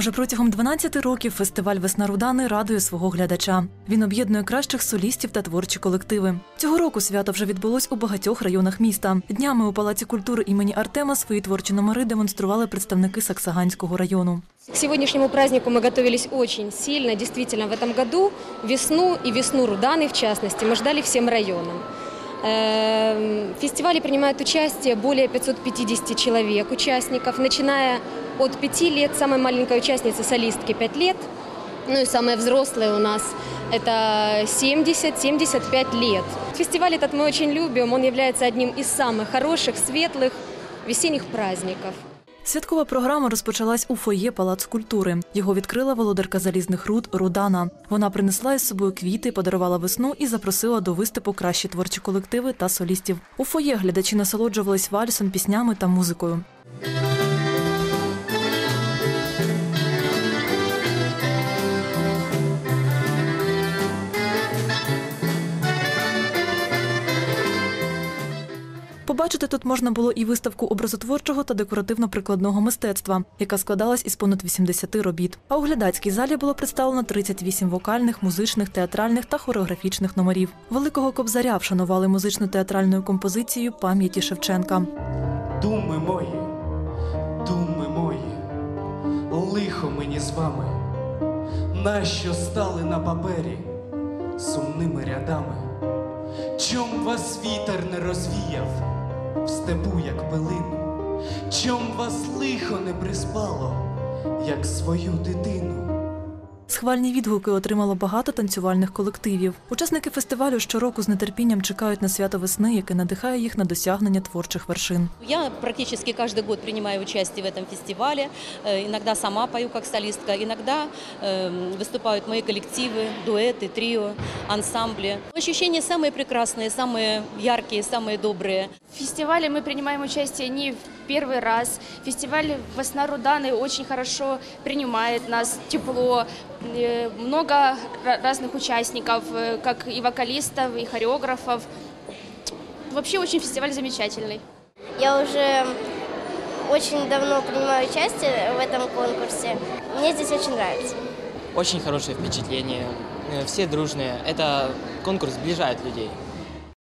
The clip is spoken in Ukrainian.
Вже протягом 12 років фестиваль Весна Рудани радує свого глядача. Він об'єднує кращих солістів та творчі колективи. Цього року свято вже відбулось у багатьох районах міста. Днями у Палаці культури імені Артема свої творчі номери демонстрували представники Саксаганського району. К сегодняшнему празднику мы готовились очень сильно. Действительно, в этом году весну и весну Руданы, в частности, мы ждали всем районам. Эм, В фестивале принимают участие более 550 человек, участников, начиная от 5 лет, самой маленькой участницы солистки 5 лет, ну и самые взрослые у нас это 70-75 лет. Фестиваль этот мы очень любим, он является одним из самых хороших, светлых весенних праздников. Святкова програма розпочалась у фоє Палац культури. Його відкрила володарка залізних руд Рудана. Вона принесла із собою квіти, подарувала весну і запросила до виступу кращі творчі колективи та солістів. У фоє глядачі насолоджувались вальсом, піснями та музикою. Побачити тут можна було і виставку образотворчого та декоративно-прикладного мистецтва, яка складалась із понад 80 робіт. А у глядацькій залі було представлено 38 вокальних, музичних, театральних та хореографічних номерів. Великого кобзаря вшанували музично-театральною композицією пам'яті Шевченка. Думи мої, думи мої, лихо мені з вами, нащо стали на папері сумними рядами? Чом вас вітер не розвіяв в степу, як пилину? Чом вас лихо не приспало, як свою дитину? Схвальні відгуки отримало багато танцювальних колективів. Учасники фестивалю щороку з нетерпінням чекають на свято весни, яке надихає їх на досягнення творчих вершин. Я практически каждый год принимаю участие в этом фестивале. Э, Иногда сама пою как солистка, иногда эм, выступают мои коллективы, дуэты, трио, ансамбли. Ощущения самые прекрасные, самые яркие, самые добрые. В фестивале мы принимаем участие не в первый раз. Фестиваль «Весна Руданы» очень хорошо принимает нас, тепло. Э, Много ра- разных участников, э, как и вокалистов, и хореографов. Вообще очень фестиваль замечательный. Я уже очень давно принимаю участие в этом конкурсе. Мне здесь очень нравится. Очень хорошее впечатление. Э, Все дружные. Это конкурс сближает людей.